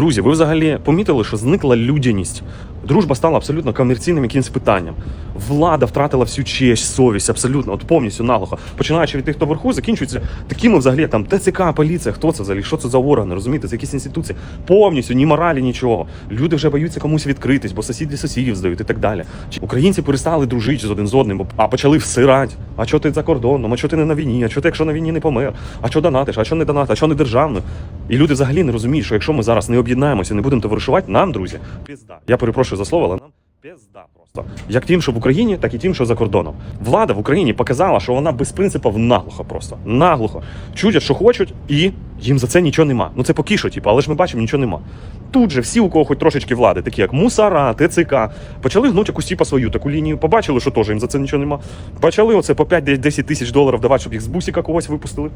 Друзі, ви взагалі помітили, що зникла людяність. Дружба стала абсолютно комерційним якимось питанням. Влада втратила всю честь, совість, абсолютно, от повністю наглухо. Починаючи від тих, хто вверху, закінчується такими взагалі, як там ТЦК, поліція, хто це взагалі, що це за органи, розумієте, це якісь інституції. Повністю ні моралі, нічого. Люди вже боються комусь відкритись, бо сусіди сусідів здають і так далі. Українці перестали дружити з один з одним, а почали всирати. А що ти за кордоном? А що ти не на війні? А що ти, якщо на війні не помер? А що донатиш? А що не донатиш? А що не державно? І люди взагалі не розуміють, що якщо ми зараз не об'єднаємося, не будемо товаришувати, нам, друзі, пізда. Я перепрошую за слово, але нам пізда просто. Як тим, що в Україні, так і тим, що за кордоном. Влада в Україні показала, що вона без принципів наглухо просто. Наглухо. Чудять, що хочуть, і їм за це нічого нема. Ну це поки що, типу, але ж ми бачимо, нічого нема. Тут же всі, у кого хоч трошечки влади, такі як Мусара, ТЦК, почали гнути якусь типу, свою таку лінію, побачили, що теж їм за це нічого нема. Почали оце по 5-10 тисяч доларів давати, щоб їх з бусіка когось випустили.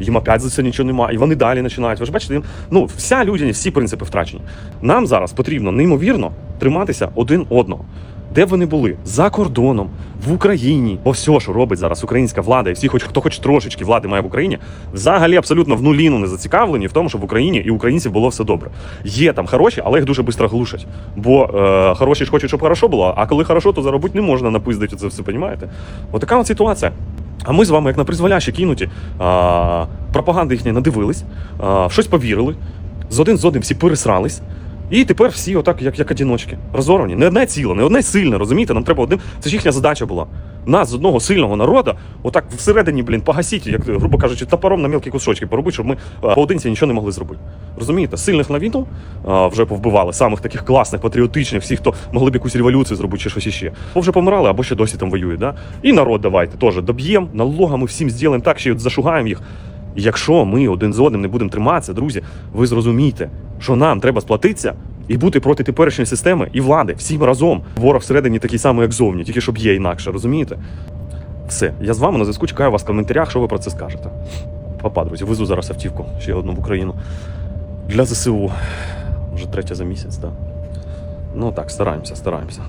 Їм опять за це нічого немає, і вони далі починають. Ви ж бачите, їм, ну вся людяність, всі принципи втрачені. Нам зараз потрібно неймовірно триматися один одного. Де б вони були? За кордоном, в Україні. Бо все, що робить зараз українська влада, і всі, хоч хто хоч трошечки влади має в Україні, взагалі абсолютно в нуліну не зацікавлені в тому, щоб в Україні і українців було все добре. Є там хороші, але їх дуже швидко глушать. Бо е, хороші ж хочуть, щоб хорошо було, а коли хорошо, то заробити не можна напиздити це все, понімаєте? Отака от ситуація. А ми з вами, як на призволяще кинуті, а, пропаганди їхні надивились, а, щось повірили, з один з одним всі пересрались. І тепер всі отак, як, як одіночки, розорвані. Не одне ціле, не одне сильне, розумієте? Нам треба одним. Це ж їхня задача була. Нас з одного сильного народу, отак всередині, блін, погасіть, як грубо кажучи, топором на мілкі кусочки поробити, щоб ми поодинці нічого не могли зробити. Розумієте? Сильних на війну а, вже повбивали, самих таких класних, патріотичних, всіх, хто могли б якусь революцію зробити чи щось іще. Бо вже помирали або ще досі там воюють. Да? І народ давайте теж доб'ємо, налогами всім зробимо так, що й зашугаємо їх. І Якщо ми один з одним не будемо триматися, друзі, ви зрозумієте, що нам треба сплатитися і бути проти теперішньої системи і влади всім разом. Ворог всередині такий самий, як зовні, тільки щоб є інакше, розумієте? Все, я з вами на зв'язку чекаю вас в коментарях, що ви про це скажете. Папа, друзі, везу зараз автівку ще одну в Україну. Для ЗСУ. Вже третя за місяць, так. Ну так, стараємося, стараємося.